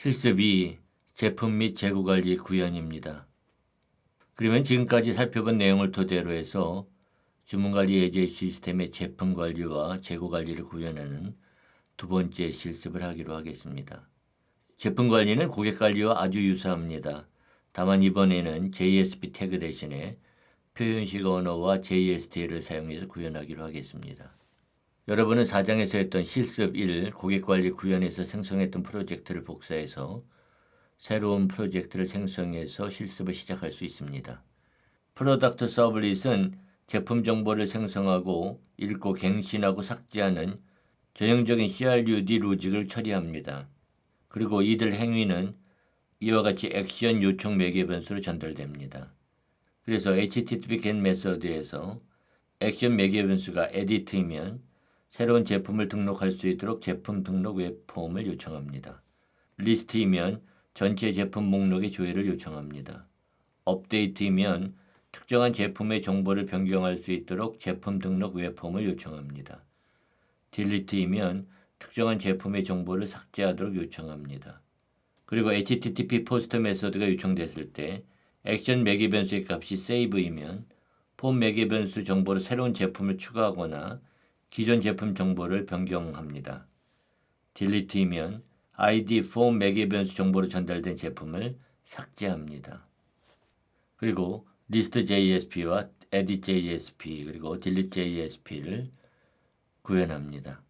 실습 2 제품 및 재고 관리 구현입니다. 그러면 지금까지 살펴본 내용을 토대로 해서 주문 관리 예제 시스템의 제품 관리와 재고 관리를 구현하는 두 번째 실습을 하기로 하겠습니다. 제품 관리는 고객 관리와 아주 유사합니다. 다만 이번에는 JSP 태그 대신에 표현식 언어와 JST를 사용해서 구현하기로 하겠습니다. 여러분은 4장에서 했던 실습 1 고객 관리 구현에서 생성했던 프로젝트를 복사해서 새로운 프로젝트를 생성해서 실습을 시작할 수 있습니다. 프로덕트 서블릿은 제품 정보를 생성하고 읽고 갱신하고 삭제하는 전형적인 CRUD 로직을 처리합니다. 그리고 이들 행위는 이와 같이 액션 요청 매개 변수로 전달됩니다. 그래서 HTTP get 메서드에서 액션 매개 변수가 edit이면 새로운 제품을 등록할 수 있도록 제품 등록 웹폼을 요청합니다. 리스트이면 전체 제품 목록의 조회를 요청합니다. 업데이트이면 특정한 제품의 정보를 변경할 수 있도록 제품 등록 웹폼을 요청합니다. 딜리트이면 특정한 제품의 정보를 삭제하도록 요청합니다. 그리고 HTTP 포스트 메서드가 요청됐을 때 액션 매개 변수의 값이 save이면 폼 매개 변수 정보로 새로운 제품을 추가하거나 기존 제품 정보를 변경합니다. delete이면 id 폼 매개 변수 정보로 전달된 제품을 삭제합니다. 그리고 list.jsp와 edit.jsp 그리고 delete.jsp를 구현합니다.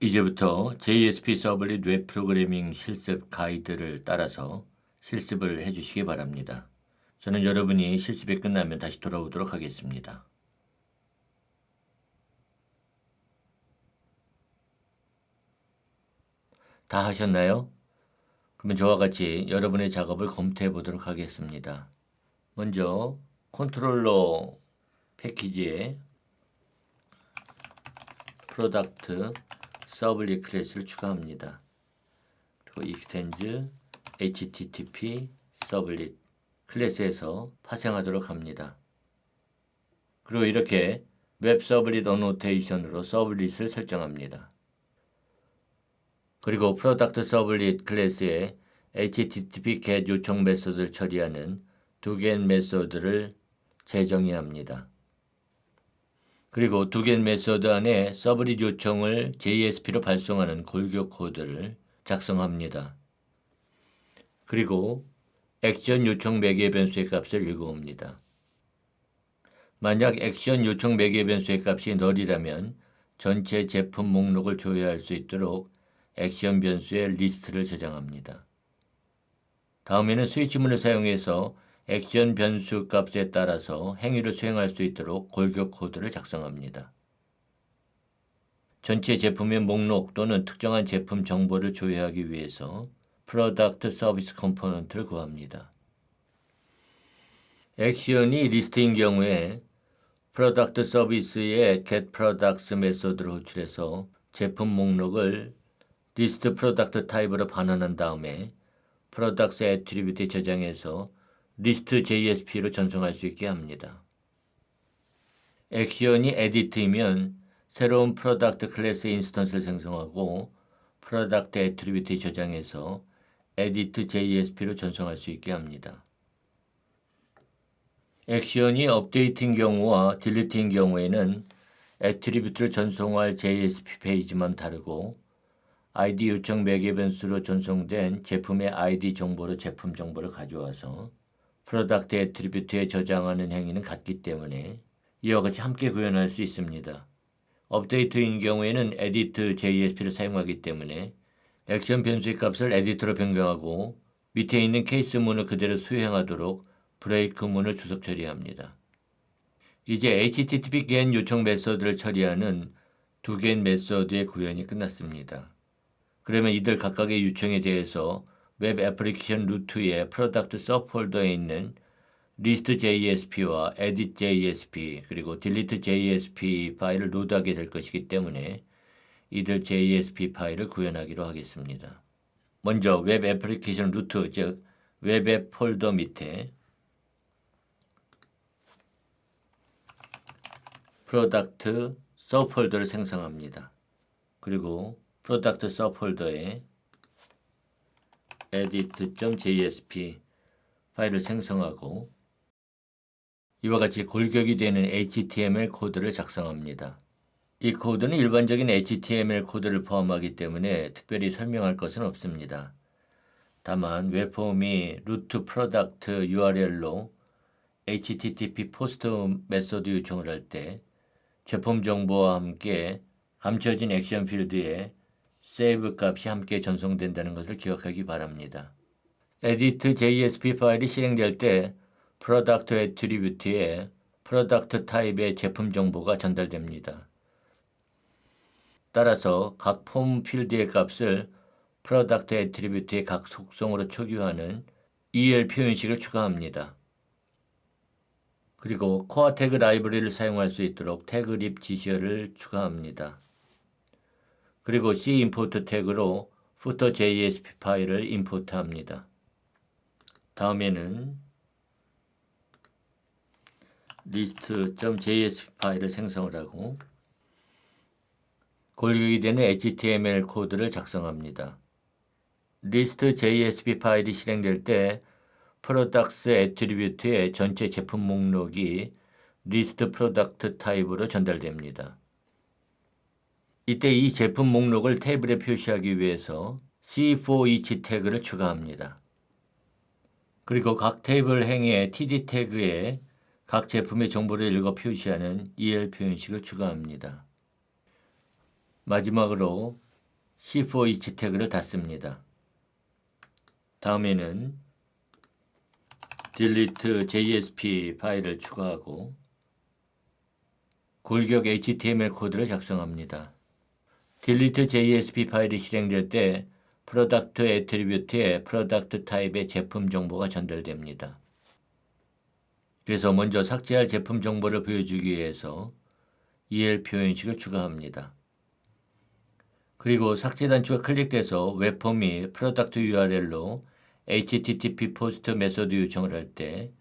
이제부터 JSP 서블릿 웹 프로그래밍 실습 가이드를 따라서 실습을 해주시기 바랍니다. 저는 여러분이 실습이 끝나면 다시 돌아오도록 하겠습니다. 다 하셨나요? 그러면 저와 같이 여러분의 작업을 검토해 보도록 하겠습니다. 먼저 컨트롤러 패키지에 프로덕트 서블릿 클래스를 추가합니다. 그리고 익스텐즈 http 서블릿 클래스에서 파생하도록 합니다. 그리고 이렇게 웹 서블릿 어노테이션으로 서블릿을 설정합니다. 그리고 프로덕트 서블릿 클래스에 http get 요청 메소드를 처리하는 두 get 메소드를 재정의합니다. 그리고 두 get 메소드 안에 서블릿 요청을 JSP로 발송하는 골격 코드를 작성합니다. 그리고 액션 요청 매개 변수의 값을 읽어옵니다. 만약 액션 요청 매개 변수의 값이 널이라면 전체 제품 목록을 조회할 수 있도록 액션 변수의 리스트를 저장합니다. 다음에는 스위치문을 사용해서 액션 변수 값에 따라서 행위를 수행할 수 있도록 골격 코드를 작성합니다. 전체 제품의 목록 또는 특정한 제품 정보를 조회하기 위해서 프로덕트 서비스 컴포넌트를 구합니다. 액션이 리스트인 경우에 프로덕트 서비스의 get products 메소드를 호출해서 제품 목록을 리스트 프로덕트 타입으로 반환한 다음에 프로덕트 애트리뷰트에 저장해서 리스트 JSP로 전송할 수 있게 합니다. 액션이 에디트이면 새로운 프로덕트 클래스 인스턴스를 생성하고 프로덕트 애트리뷰트에 저장해서 에디트 JSP로 전송할 수 있게 합니다. 액션이 업데이트인 경우와 딜리트인 경우에는 애트리뷰트를 전송할 JSP 페이지만 다르고 아이디 요청 매개 변수로 전송된 제품의 아이디 정보로 제품 정보를 가져와서 프로덕트 애트리뷰트에 저장하는 행위는 같기 때문에 이와 같이 함께 구현할 수 있습니다. 업데이트인 경우에는 에디트 JSP를 사용하기 때문에 액션 변수의 값을 에디터로 변경하고 밑에 있는 케이스 문을 그대로 수행하도록 브레이크 문을 주석 처리합니다. 이제 HTTP get 요청 메서드를 처리하는 두 get 메서드의 구현이 끝났습니다. 그러면 이들 각각의 요청에 대해서 웹 애플리케이션 루트의 프로덕트 서폴더에 있는 리스트 JSP와 edit JSP 그리고 delete JSP 파일을 로드하게 될 것이기 때문에 이들 JSP 파일을 구현하기로 하겠습니다. 먼저 웹 애플리케이션 루트 즉 웹앱 폴더 밑에 프로덕트 서폴더를 생성합니다. 그리고 프로덕트 서폴더에 edit.jsp 파일을 생성하고 이와 같이 골격이 되는 HTML 코드를 작성합니다. 이 코드는 일반적인 HTML 코드를 포함하기 때문에 특별히 설명할 것은 없습니다. 다만 웹폼이 루트 프로덕트 URL로 HTTP 포스트 메소드 요청을 할 때 제품 정보와 함께 감춰진 액션 필드에 save 값이 함께 전송된다는 것을 기억하기 바랍니다. edit JSP 파일이 실행될 때 product attribute에 product 타입의 제품 정보가 전달됩니다. 따라서 각 폼 필드의 값을 product attribute의 각 속성으로 초기화하는 EL 표현식을 추가합니다. 그리고 코어 태그 라이브러리를 사용할 수 있도록 태그 립 지시어를 추가합니다. 그리고 C import 태그로 footer JSP 파일을 임포트합니다. 다음에는 list.jsp 파일을 생성을 하고 골격이 되는 HTML 코드를 작성합니다. list.jsp 파일이 실행될 때 products attribute의 전체 제품 목록이 list product 타입으로 전달됩니다. 이때 이 제품 목록을 테이블에 표시하기 위해서 C4each 태그를 추가합니다. 그리고 각 테이블 행의 TD 태그에 각 제품의 정보를 읽어 표시하는 EL 표현식을 추가합니다. 마지막으로 C4each 태그를 닫습니다. 다음에는 delete JSP 파일을 추가하고 골격 HTML 코드를 작성합니다. Delete JSP 파일이 실행될 때 product attribute의 product 타입의 제품 정보가 전달됩니다. 그래서 먼저 삭제할 제품 정보를 보여주기 위해서 EL 표현식을 추가합니다. 그리고 삭제 단추가 클릭돼서 웹폼이 프로덕트 URL로 HTTP 포스트 메소드 요청을 할때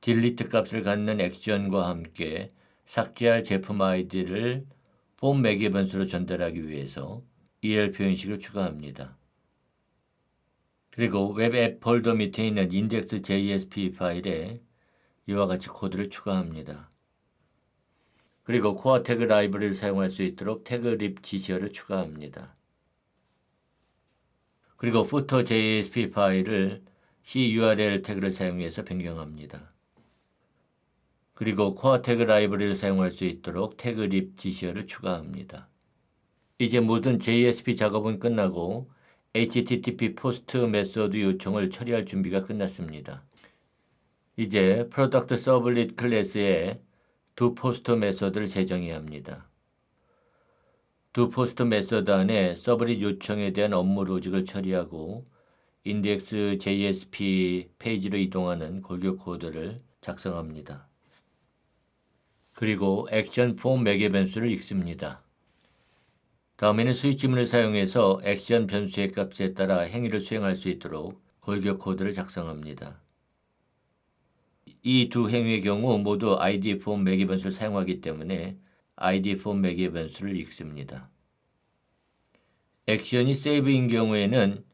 딜리트 값을 갖는 액션과 함께 삭제할 제품 아이디를 폼 매개 변수로 전달하기 위해서 EL 표현식을 추가합니다. 그리고 웹앱 폴더 밑에 있는 index.jsp 파일에 이와 같이 코드를 추가합니다. 그리고 코어 태그 라이브러리를 사용할 수 있도록 태그 립 지시어를 추가합니다. 그리고 footer JSP 파일을 CURL 태그를 사용해서 변경합니다. 그리고 코어 태그 라이브러리를 사용할 수 있도록 태그 립 지시어를 추가합니다. 이제 모든 JSP 작업은 끝나고 HTTP 포스트 메소드 요청을 처리할 준비가 끝났습니다. 이제 프로덕트 서블릿 클래스에 두 포스트 메소드를 제정해야 합니다. 두 포스트 메소드 안에 서브릿 요청에 대한 업무 로직을 처리하고 인덱스 JSP 페이지로 이동하는 골격 코드를 작성합니다. 그리고 액션 폼 매개 변수를 읽습니다. 다음에는 스위치문을 사용해서 액션 변수의 값에 따라 행위를 수행할 수 있도록 골격 코드를 작성합니다. 이 두 행위의 경우 모두 id 폼 매개 변수를 사용하기 때문에 id 폼 매개 변수를 읽습니다. 액션이 세이브인 경우에는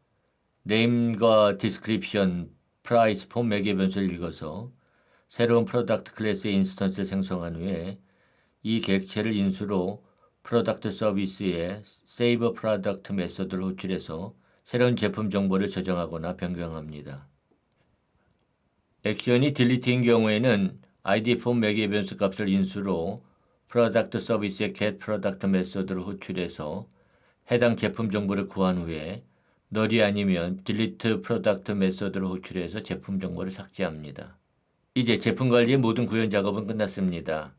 name과 description, price 폼 매개 변수를 읽어서 새로운 프로덕트 클래스의 인스턴스를 생성한 후에 이 객체를 인수로 프로덕트 서비스에 세이브 프로덕트 메소드를 호출해서 새로운 제품 정보를 저장하거나 변경합니다. 액션이 딜리트인 경우에는 id 폼 매개 변수 값을 인수로 프로덕트 서비스의 get 프로덕트 메소드를 호출해서 해당 제품 정보를 구한 후에 널이 아니면 딜리트 프로덕트 메소드를 호출해서 제품 정보를 삭제합니다. 이제 제품 관리의 모든 구현 작업은 끝났습니다.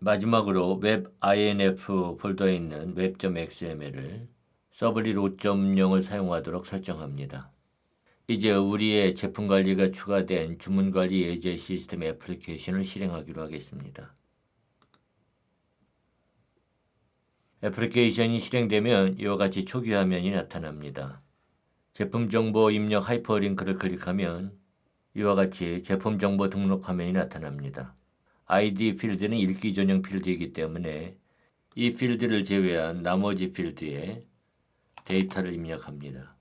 마지막으로 웹 inf 폴더에 있는 web.xml을 서블릿 5.0을 사용하도록 설정합니다. 이제 우리의 제품 관리가 추가된 주문 관리 예제 시스템 애플리케이션을 실행하기로 하겠습니다. 애플리케이션이 실행되면 이와 같이 초기 화면이 나타납니다. 제품 정보 입력 하이퍼링크를 클릭하면 이와 같이 제품 정보 등록 화면이 나타납니다. ID 필드는 읽기 전용 필드이기 때문에 이 필드를 제외한 나머지 필드에 데이터를 입력합니다.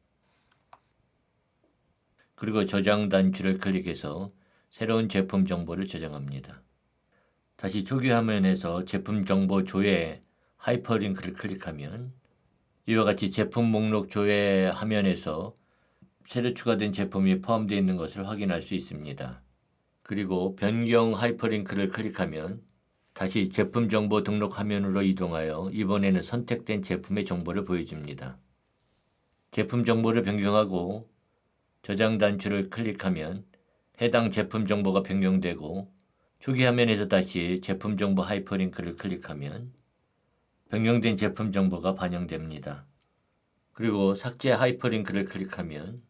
그리고 저장 단추를 클릭해서 새로운 제품 정보를 저장합니다. 다시 초기 화면에서 제품 정보 조회 하이퍼링크를 클릭하면 이와 같이 제품 목록 조회 화면에서 새로 추가된 제품이 포함되어 있는 것을 확인할 수 있습니다. 그리고 변경 하이퍼링크를 클릭하면 다시 제품 정보 등록 화면으로 이동하여 이번에는 선택된 제품의 정보를 보여줍니다. 제품 정보를 변경하고 저장 단추를 클릭하면 해당 제품 정보가 변경되고 초기 화면에서 다시 제품 정보 하이퍼링크를 클릭하면 변경된 제품 정보가 반영됩니다. 그리고 삭제 하이퍼링크를 클릭하면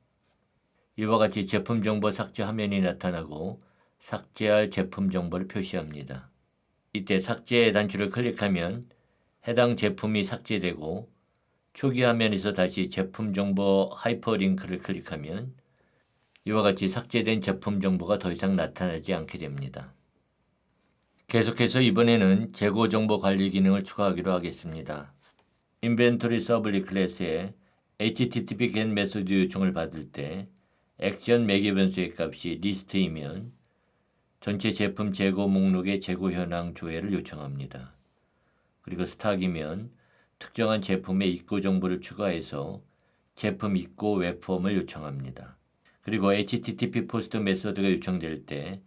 이와 같이 제품 정보 삭제 화면이 나타나고 삭제할 제품 정보를 표시합니다. 이때 삭제 단추를 클릭하면 해당 제품이 삭제되고 초기 화면에서 다시 제품 정보 하이퍼링크를 클릭하면 이와 같이 삭제된 제품 정보가 더 이상 나타나지 않게 됩니다. 계속해서 이번에는 재고 정보 관리 기능을 추가하기로 하겠습니다. 인벤토리 서블리 클래스에 HTTP get 메소드 요청을 받을 때 액션 매개 변수의 값이 리스트이면 전체 제품 재고 목록의 재고 현황 조회를 요청합니다. 그리고 스탁이면 특정한 제품의 입고 정보를 추가해서 제품 입고 웹폼을 요청합니다. 그리고 HTTP 포스트 메소드가 요청될 때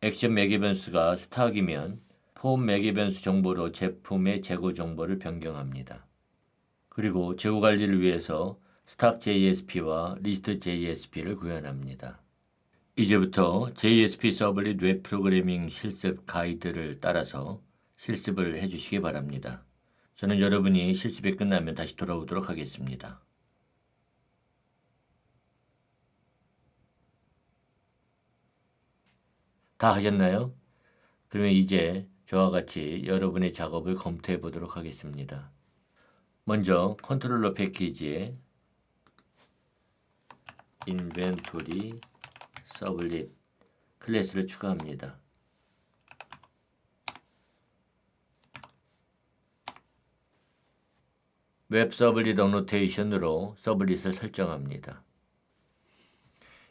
액션 매개 변수가 스탁이면 폼 매개 변수 정보로 제품의 재고 정보를 변경합니다. 그리고 재고 관리를 위해서 스탁 JSP와 리스트 JSP를 구현합니다. 이제부터 JSP 서블릿 웹 프로그래밍 실습 가이드를 따라서 실습을 해주시기 바랍니다. 저는 여러분이 실습이 끝나면 다시 돌아오도록 하겠습니다. 다 하셨나요? 그러면 이제 저와 같이 여러분의 작업을 검토해 보도록 하겠습니다. 먼저 컨트롤러 패키지에 인벤토리 서블릿 클래스를 추가합니다. 웹 서블릿 어노테이션으로 서블릿을 설정합니다.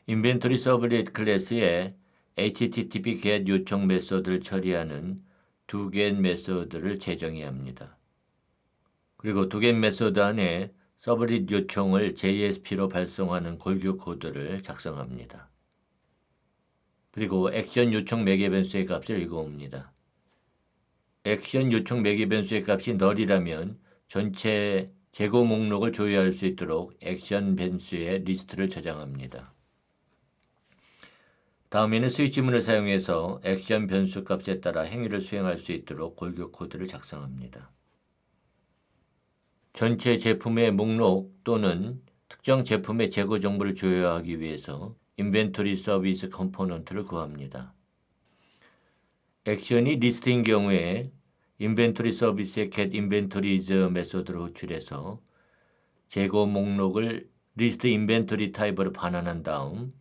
인벤토리 서블릿 클래스에 HTTP get 요청 메소드를 처리하는 두 get 메소드를 제정해야 합니다. 그리고 두 get 메소드 안에 서블릿 요청을 JSP로 발송하는 골격 코드를 작성합니다. 그리고 액션 요청 매개 변수의 값을 읽어옵니다. 액션 요청 매개 변수의 값이 널이라면 전체 재고 목록을 조회할 수 있도록 액션 변수의 리스트를 저장합니다. 다음에는 스위치문을 사용해서 액션 변수 값에 따라 행위를 수행할 수 있도록 골격 코드를 작성합니다. 전체 제품의 목록 또는 특정 제품의 재고 정보를 조회하기 위해서 인벤토리 서비스 컴포넌트를 구합니다. 액션이 리스트인 경우에 인벤토리 서비스의 get inventories 메소드를 호출해서 재고 목록을 리스트 인벤토리 타입으로 반환한 다음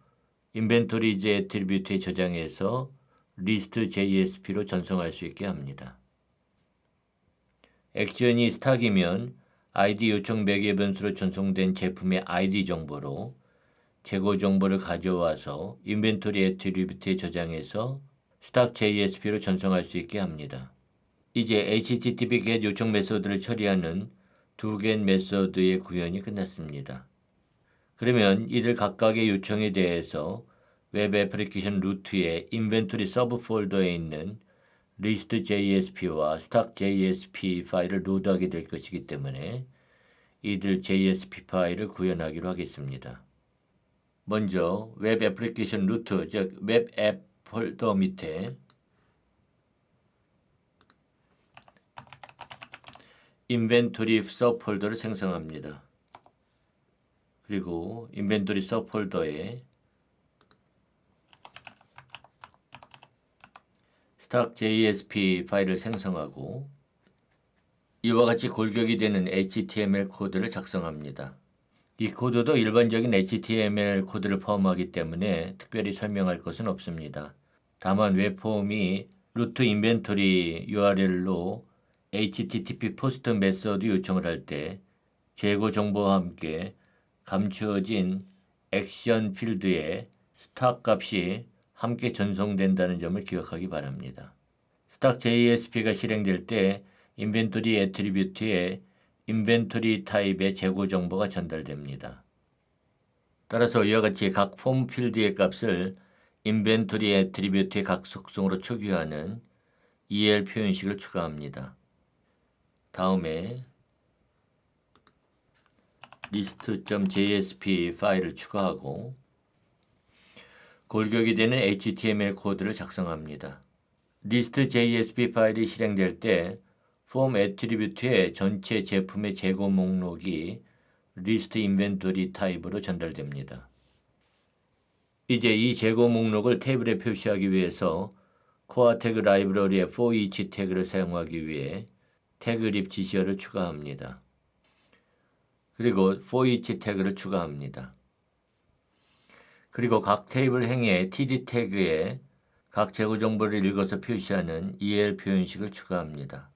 인벤토리즈 애트리뷰트에 저장해서 리스트 JSP로 전송할 수 있게 합니다. 액션이 스탁이면 ID 요청 매개 변수로 전송된 제품의 ID 정보로 재고 정보를 가져와서 인벤토리 애트리뷰트에 저장해서 스탁 JSP로 전송할 수 있게 합니다. 이제 HTTP get 요청 메소드를 처리하는 두 get 메소드의 구현이 끝났습니다. 그러면 이들 각각의 요청에 대해서 웹 애플리케이션 루트의 인벤토리 서브 폴더에 있는 리스트 JSP와 스탁 JSP 파일을 로드하게 될 것이기 때문에 이들 JSP 파일을 구현하기로 하겠습니다. 먼저 웹 애플리케이션 루트, 즉 웹 앱 폴더 밑에 인벤토리 서 폴더를 생성합니다. 그리고 인벤토리 서 폴더에 스탁 JSP 파일을 생성하고 이와 같이 골격이 되는 HTML 코드를 작성합니다. 이 코드도 일반적인 HTML 코드를 포함하기 때문에 특별히 설명할 것은 없습니다. 다만 웹폼이 루트 인벤토리 URL로 HTTP 포스트 메서드 요청을 할 때 재고 정보와 함께 감추어진 액션 필드에 스탁 값이 함께 전송된다는 점을 기억하기 바랍니다. 스탁 JSP가 실행될 때 인벤토리 애트리뷰트에 인벤토리 타입의 재고 정보가 전달됩니다. 따라서 이와 같이 각 폼 필드의 값을 인벤토리 애트리뷰트의 각 속성으로 추규하는 EL 표현식을 추가합니다. 다음에 list.jsp 파일을 추가하고 골격이 되는 HTML 코드를 작성합니다. list.jsp 파일이 실행될 때 폼 애트리뷰트의 전체 제품의 재고 목록이 리스트 인벤토리 타입으로 전달됩니다. 이제 이 재고 목록을 테이블에 표시하기 위해서 코어 태그 라이브러리의 for each 태그를 사용하기 위해 태그 립 지시어를 추가합니다. 그리고 for each 태그를 추가합니다. 그리고 각 테이블 행의 td 태그에 각 재고 정보를 읽어서 표시하는 el 표현식을 추가합니다.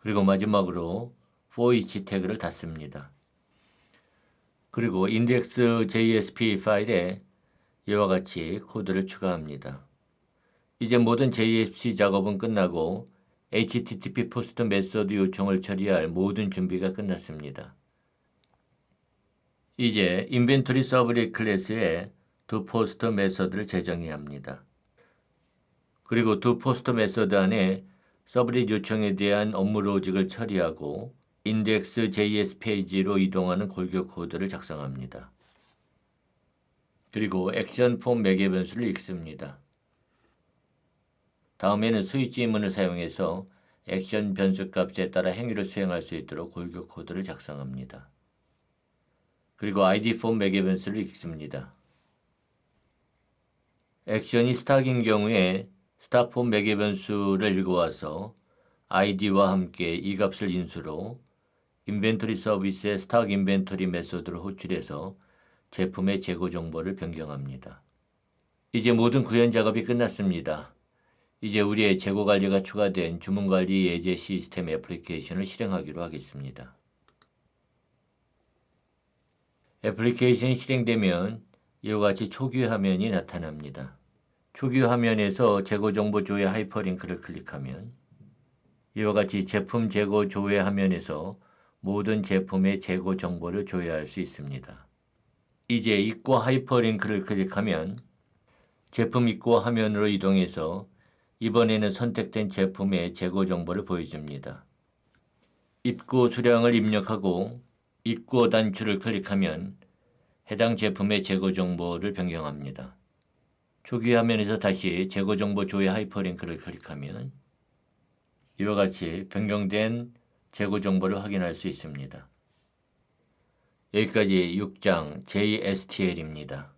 그리고 마지막으로 for each 태그를 닫습니다. 그리고 index.jsp 파일에 이와 같이 코드를 추가합니다. 이제 모든 JSP 작업은 끝나고 HTTP 포스트 메소드 요청을 처리할 모든 준비가 끝났습니다. 이제 인벤토리 서브릿 클래스에 두 포스트 메소드를 제정해야 합니다. 그리고 두 포스트 메소드 안에 서브릿 요청에 대한 업무 로직을 처리하고 인덱스 JS 페이지로 이동하는 골격 코드를 작성합니다. 그리고 액션 폼 매개 변수를 읽습니다. 다음에는 스위치 임문을 사용해서 액션 변수 값에 따라 행위를 수행할 수 있도록 골격 코드를 작성합니다. 그리고 id 폼 매개 변수를 읽습니다. 액션이 스탁인 경우에 스탁 폼 매개 변수를 읽어와서 id와 함께 이 값을 인수로 인벤토리 서비스의 스탁 인벤토리 메소드를 호출해서 제품의 재고 정보를 변경합니다. 이제 모든 구현 작업이 끝났습니다. 이제 우리의 재고 관리가 추가된 주문 관리 예제 시스템 애플리케이션을 실행하기로 하겠습니다. 애플리케이션이 실행되면 이와 같이 초기 화면이 나타납니다. 초기 화면에서 재고 정보 조회 하이퍼링크를 클릭하면 이와 같이 제품 재고 조회 화면에서 모든 제품의 재고 정보를 조회할 수 있습니다. 이제 입고 하이퍼링크를 클릭하면 제품 입고 화면으로 이동해서 이번에는 선택된 제품의 재고 정보를 보여줍니다. 입고 수량을 입력하고 입고 단추를 클릭하면 해당 제품의 재고 정보를 변경합니다. 초기 화면에서 다시 재고 정보 조회 하이퍼링크를 클릭하면 이와 같이 변경된 재고 정보를 확인할 수 있습니다. 여기까지 6장 JSTL입니다.